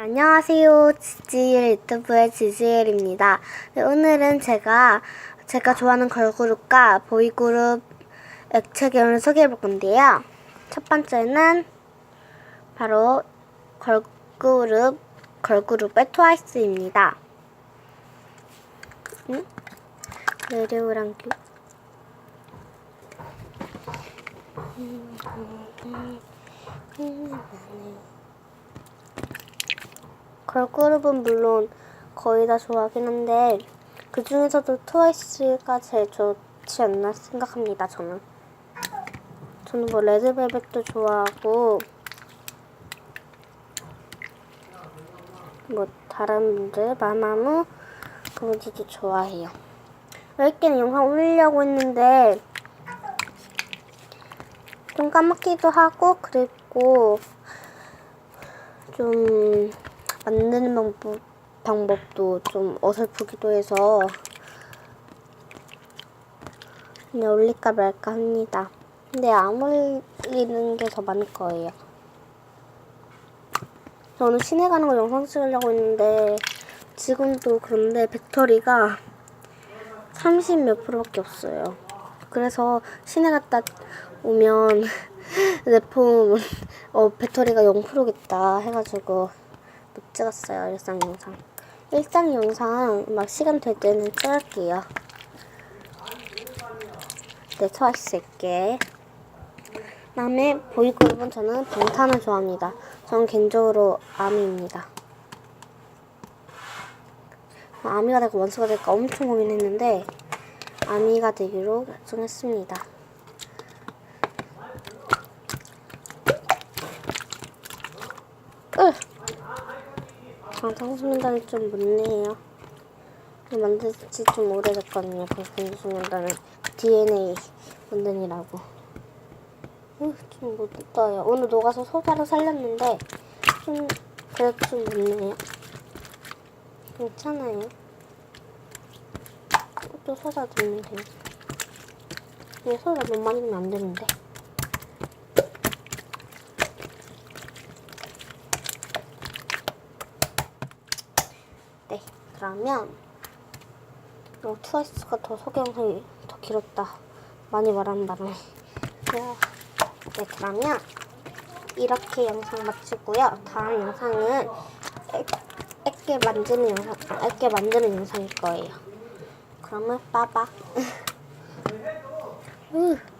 안녕하세요. 지지일 유튜브의 지지일입니다. 네, 오늘은 제가 제가 좋아하는 걸그룹과 보이그룹 액체 계열을 소개해 볼 건데요. 첫 번째는 바로 걸그룹 걸그룹의 트와이스입니다. 응? 내려오랑 큐. 걸그룹은 물론 거의 다 좋아하긴 한데 그 중에서도 트와이스가 제일 좋지 않나 생각합니다. 저는 저는 뭐 레드벨벳도 좋아하고 뭐 다른 분들 마마무 그분들도 좋아해요. 10개는 영상 올리려고 했는데 좀 까먹기도 하고 그랬고 좀 만드는 방법, 방법도 좀 어설프기도 해서 그냥 올릴까 말까 합니다. 근데 안 올리는 게 더 많을 거예요. 저는 시내 가는 거 영상 찍으려고 했는데 지금도 그런데 배터리가 30 몇 프로밖에 없어요. 그래서 시내 갔다 오면 내 폰 어, 배터리가 0%겠다 해가지고 못 찍었어요 일상 영상. 일상 영상 막 시간 될 때는 찍을게요. 네, 트와이스할게. 다음에 보이그룹은 저는 방탄을 좋아합니다. 저는 개인적으로 아미입니다. 아미가 될까 원수가 될까 엄청 고민했는데 아미가 되기로 결정했습니다. 으! 방탄소년단이 좀 묻네요. 만든 지 좀 오래됐거든요. 방탄소년단은 DNA 만든이라고. 으, 좀 묻어요. 오늘 녹아서 소바로 살렸는데 좀 그래도 좀 묻네요. 괜찮아요. 또 소다 넣으면 돼요. 이게 소다 너무 많이 넣으면 안 되는데. 네, 그러면 어, 트와이스가 더 소개 영상이 더 길었다. 많이 말하는 바람에. 네, 그러면 이렇게 영상 마치고요. 다음 영상은 액, 액게 만드는 영상, 아, 액게 만드는 영상일 거예요. 그러면 빠바. 으.